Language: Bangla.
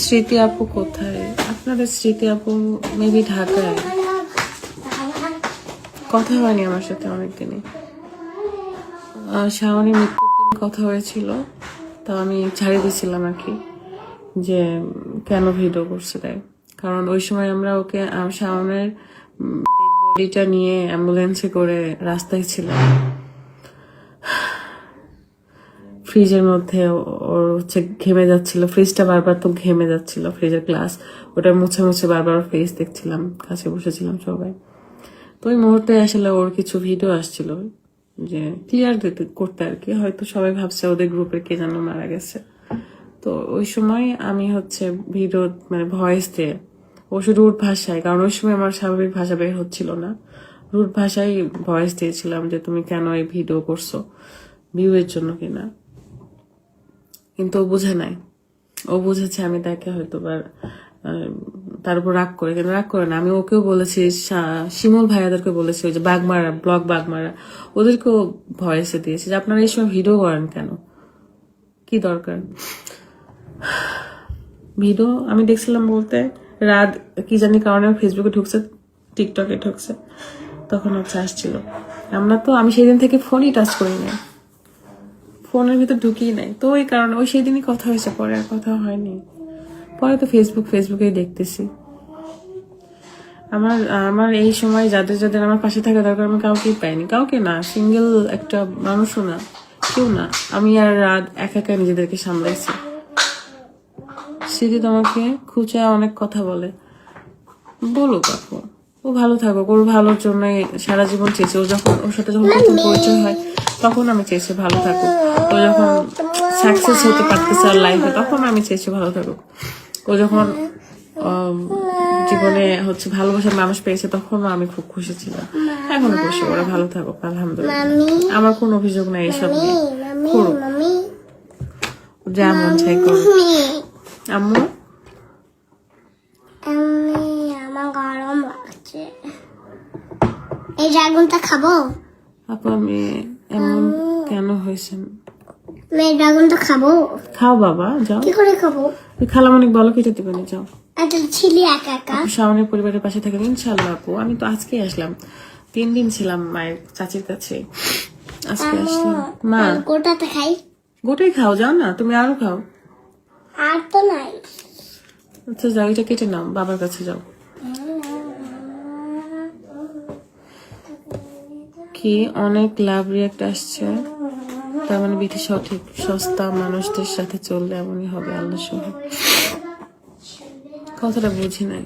স্মৃতি আপু কোথায়? আপনাদের স্মৃতি আপু মেবি ঢাকায়। কথা হয়নি আমার সাথে অনেকদিনই। শাওনের মৃত্যুর দিন কথা হয়েছিল, তো আমি ছাড়িয়ে দিয়েছিলাম আর কি, যে কেন ভিডিও করছে তাই। কারণ ওই সময় আমরা ওকে শাওনের বডিটা নিয়ে অ্যাম্বুলেন্সে করে রাস্তায় ছিলাম। ফ্রিজের মধ্যে ওর হচ্ছে ঘেমে যাচ্ছিল। ফ্রিজটা বারবার তো ঘেমে যাচ্ছিল ফ্রিজের গ্লাস। ওটা মুছে মুছে বারবার ফ্রিজ দেখছিলাম, কাছে বসেছিলাম সবাই। তো ওই মুহূর্তে আসলে ওর কিছু ভিডিও আসছিল যে ক্লিয়ার করতে আর কি। হয়তো সবাই ভাবছে ওদের গ্রুপের কে যেন মারা গেছে। তো ওই সময় আমি হচ্ছে ভিডিও মানে ভয়েস দিয়ে অবশ্য রুট ভাষায়, কারণ ওই সময় আমার স্বাভাবিক ভাষা বের হচ্ছিল না। রুট ভাষায় ভয়েস দিয়েছিলাম যে, তুমি কেন এই ভিডিও করছ? ভিউ এর জন্য কিনা? কিন্তু ও বুঝে নাই। ও বুঝেছে আমি তাকে হয়তো বার তার উপর রাগ করে, কিন্তু রাগ করে না। আমি ওকেও বলেছি শিমুল ভাইয়াদেরকে বলেছি ওই যে বাগমারা, ব্লগ বাগমারা, ওদেরকেও ভয়েসে দিয়েছি যে আপনারা এই সময় ভিডিও করেন কেন? কি দরকার? ভিডিও, আমি দেখছিলাম বলতে, রাত কি জানি কারণে ফেসবুকে ঢুকছে টিকটকে ঢুকছে, তখন হচ্ছে আসছিল। আমরা তো, আমি সেদিন থেকে ফোনই টাচ করি না ফোনের ভিতর ঢুকিয়ে নাই। তো ওই কারণে ওই সেদিনই কথা হয়েছে পরে আর কথা হয়নি। পরে তো ফেসবুক ফেসবুকেই দেখতেছি। আমার আমার এই সময় যাদের যাদের আমার পাশে থাকা দরকার আমি কাউকেই পাইনি। কাউকে না সিঙ্গেল একটা মানুষও না কেউ না। আমি আর রাত একা একা নিজেদেরকে সামলাইছি। স্মৃতি তোমাকে খুঁচে অনেক কথা বলে। বলো কাকু ও ভালো থাকুক। ওর ভালোর জন্য সারা জীবন চেয়েছে। ও যখন ওর সাথে যখন প্রথম পরিচয় হয় তখন আমি চেয়েছি ভালো থাকুক। ও যখন সাকসেস হতে পারতেছে আর লাইফে তখন আমি চেয়েছি ভালো থাকুক। ও যখন জীবনে হচ্ছে ভালোবাসার মানুষ পেয়েছে তখনও আমি খুব খুশি ছিলাম। এখনও খুশি ওরা ভালো থাকুক আলহামদুলিল্লাহ। আমার কোনো অভিযোগ নাই এসব নিয়ে। করুক। যা মন চাই করুক। আম্মু? আমি আমার গরম লাগছে। এই ড্রাগনটা খাব? আপু আমি এমন কেন হয়েছেন আমি এই ড্রাগনটা খাব? খাও বাবা যাও। কি করে খাব? ওই খালামণিক বলো কেটে দিবে না যাও। একটা ছিলি একা একা? শাওনের পরিবারের পাশে থাকেন ইনশাল্লাহ আপু। আমি তো আজকে আসলাম। তিন দিন ছিলাম মায়ের চাচির কাছে। আজকে আসলাম। মা গোটাতে খাই। গোটাই খাও যাও না তুমি আরও খাও। আর তো নাই। আচ্ছা যাও এটা কেটে নাও বাবার কাছে যাও। কি অনেক লাভ রিয়াক্ট আসছে। তার মানে বিধি সঠিক, সস্তা মানুষদের সাথে চললে এমনই হবে আল্লাহ সহ কথাটা বুঝি নাই।